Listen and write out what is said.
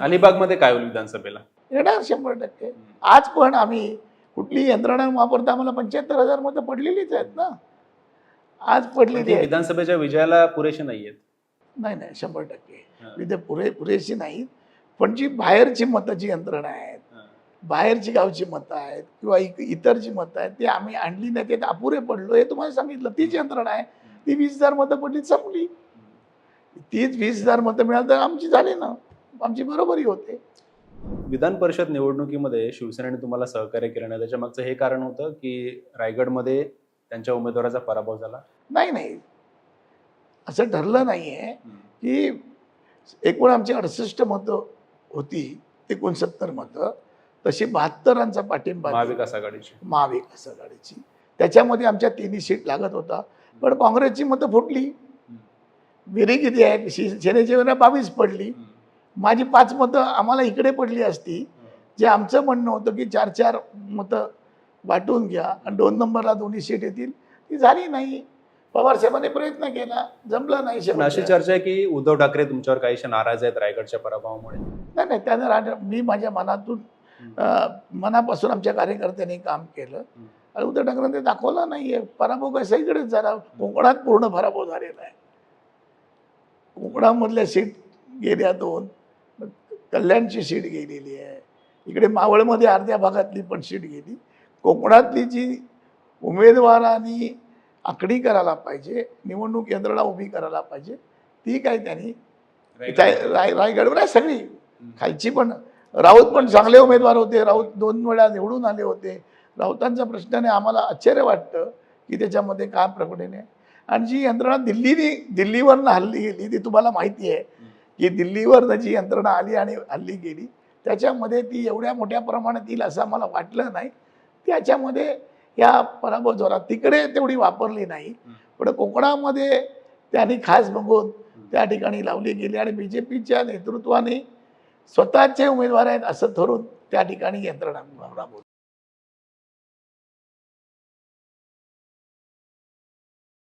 अलिबागमध्ये काय होईल विधानसभेला? येणार शंभर टक्के. आज पण आम्ही कुठली यंत्रणा वापरता आम्हाला पंच्याहत्तर हजार मतं पडलेलीच आहेत ना. आज पडलेली आहेत. विधानसभेच्या विजयाला पुरेशी नाहीयेत नाही नाही शंभर टक्के. विधे पुरे पुरेशी नाहीत. पण जी बाहेरची मताची यंत्रणा आहेत बाहेरची गावची मतं आहेत किंवा इतर जी मतं आहेत ती आम्ही आणली नाही ते अपुरे पडलो. हे तुम्हाला सांगितलं तीच यंत्रणा आहे. ती वीस हजार मतं पडली संपली. तीच वीस हजार मतं मिळाली तर आमची झाली ना. आमची बरोबरी होते विधान परिषद निवडणुकीमध्ये शिवसेनेने तुम्हाला सहकार्य केलं नाही त्याच्या मागचं हे कारण होतं की रायगडमध्ये त्यांच्या उमेदवाराचा पराभव झाला नाही नाही असं ठरलं नाही आहे की एकूण आमची अडसष्ट मतं होती एकोणसत्तर मतं तशी बहात्तरांचा पाठिंबा. महाविकास आघाडीची महाविकास आघाडीची त्याच्यामध्ये आमच्या तिन्ही सीट लागत होता पण काँग्रेसची मतं फुटली विरी किती आहे शिवसेनेची वेळेला बावीस पडली माझी पाच मतं आम्हाला इकडे पडली असती. जे आमचं म्हणणं होतं की चार चार मतं वाटून घ्या आणि दोन नंबरला दोन्ही सीट येतील. ती झाली नाही. पवारसाहेबांनी प्रयत्न केला. जमलं नाही पण अशी. चर्चा आहे की उद्धव ठाकरे तुमच्यावर काहीशे नाराज आहेत रायगडच्या पराभवामुळे? नाही नाही त्यानं राज- मी माझ्या मनातून अं, मनापासून आमच्या कार्यकर्त्यांनी काम केलं. आणि उद्धव ठाकरेंनी ते दाखवलं नाहीये. पराभव काय सगळीकडेच झाला? कोकणात पूर्ण पराभव झालेला आहे. कोकणामधल्या सीट गेल्या दोन. कल्याणची सीट गेलेली आहे. इकडे मावळमध्ये अर्ध्या भागातली पण सीट गेली. कोकणातली जी उमेदवारांनी आखणी करायला पाहिजे निवडणूक यंत्रणा उभी करायला पाहिजे ती काय त्यांनी त्या- राय रायगडवर आहे सगळी. खालची पण राऊत पण चांगले उमेदवार होते. राऊत दोन वेळा निवडून आले होते. राऊतांच्या प्रश्नाने आम्हाला आश्चर्य वाटतं की त्याच्यामध्ये काय प्रकटणे आहे. आणि जी यंत्रणा दिल्लीने दिल्लीवरनं हल्ली गेली ती तुम्हाला माहिती आहे. की दिल्लीवरनं जी यंत्रणा आली आणि हल्ली गेली. त्याच्यामध्ये ती एवढ्या मोठ्या प्रमाणात येईल असं मला वाटलं नाही. त्याच्यामध्ये या पराभव जोरात तिकडे तेवढी वापरली नाही. पण कोकणामध्ये त्यांनी खास बघून त्या ठिकाणी लावली गेली आणि बी जे पीच्या नेतृत्वाने स्वतःचे उमेदवार आहेत असं ठरून त्या ठिकाणी यंत्रणा राबवली.